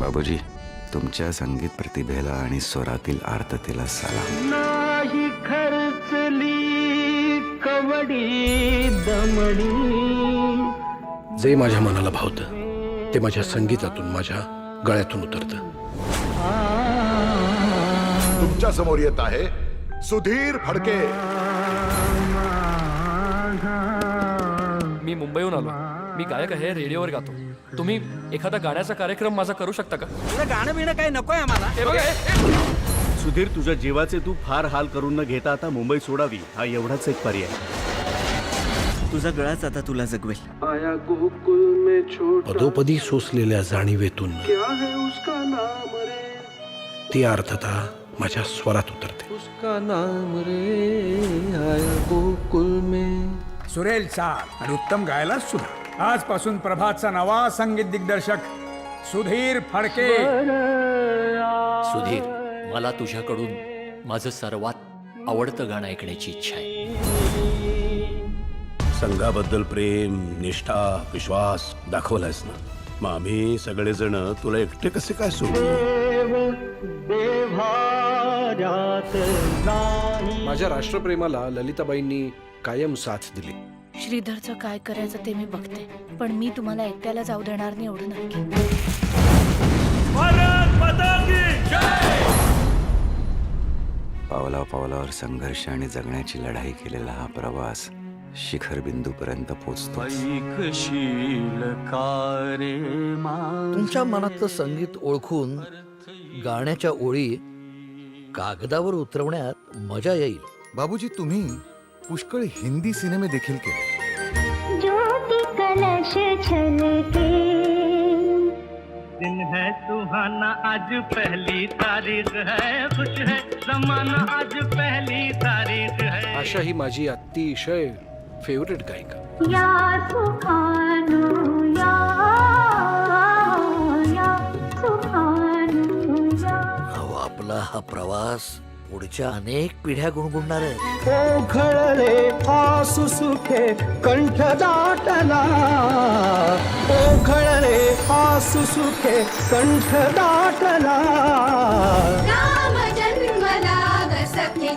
बाबूजी तुमच्या संगीत प्रतिभेला आणि स्वरातील आर्ततेला सलाम. नाही खर्चली कवडी दमडी जे माझ्या मनाला भावतं ते माझ्या संगीतातून माझ्या गळ्यातून उतरतं. तुमच्यासमोर येत आहे सुधीर फडके. मी मुंबईहून आलो. मी गायक आहे रेडिओवर गातो. तुम्ही एखादा गाण्याचा कार्यक्रम माझा करू शकता का? गाणं बिणं काही नकोय आम्हाला. हे बघा हे- सुधीर तुझ्या जीवाचे तू फार हाल करून न घेता आता मुंबई सोडावी हा एवढाच एक पर्याय. तुझा गळाच आता तुला जगवेल. पदोपदी सोसलेल्या जाणीवेतून. ती अर्थता माझ्या स्वरात उतरते. सुरेल चाल आणि उत्तम गायला सुद्धा आजपासून प्रभातचा नवा संगीत दिग्दर्शक सुधीर फडके. सुधीर मला तुझ्याकडून माझं सर्वात आवडतं गाणं ऐकण्याची इच्छा आहे. संघाबद्दल प्रेम निष्ठा विश्वास दाखवलायस ना. मग आम्ही सगळेजण तुला एकटे कसे काय सोडू? माझ्या राष्ट्रप्रेमाला ललिताबाईंनी कायम साथ दिली. श्रीधरचं काय करायचं ते मी बघते. पण मी तुम्हाला एकट्याला जाऊ देणार नाही एवढं नक्की. पावला पावलावर संघर्ष आणि जगण्याची लढाई केलेला हा प्रवास शिखर बिंदूपर्यंत पोचतो तुमच्या मनातलं संगीत ओळखून गाण्याच्या ओळी कागदावर उतरवण्यात मजा येईल. बाबूजी तुम्ही पुष्कळ हिंदी सिनेमे देखील केले. ज्योति कलश छलके. दिन है सुहाना आज पहली तारीख है। खुश है जमाना आज पहली तारीख है। आशा ही माझी अतिशय फेवरेट गायिका. या सुखानो या या सुखानो या. आपला हा प्रवास पुढच्या अनेक पिढ्या गुणगुणणार आहेत. ओघळले आसू सुखे कंठ दाटला. ओघळले आसू सुखे कंठ दाटला. राम सखे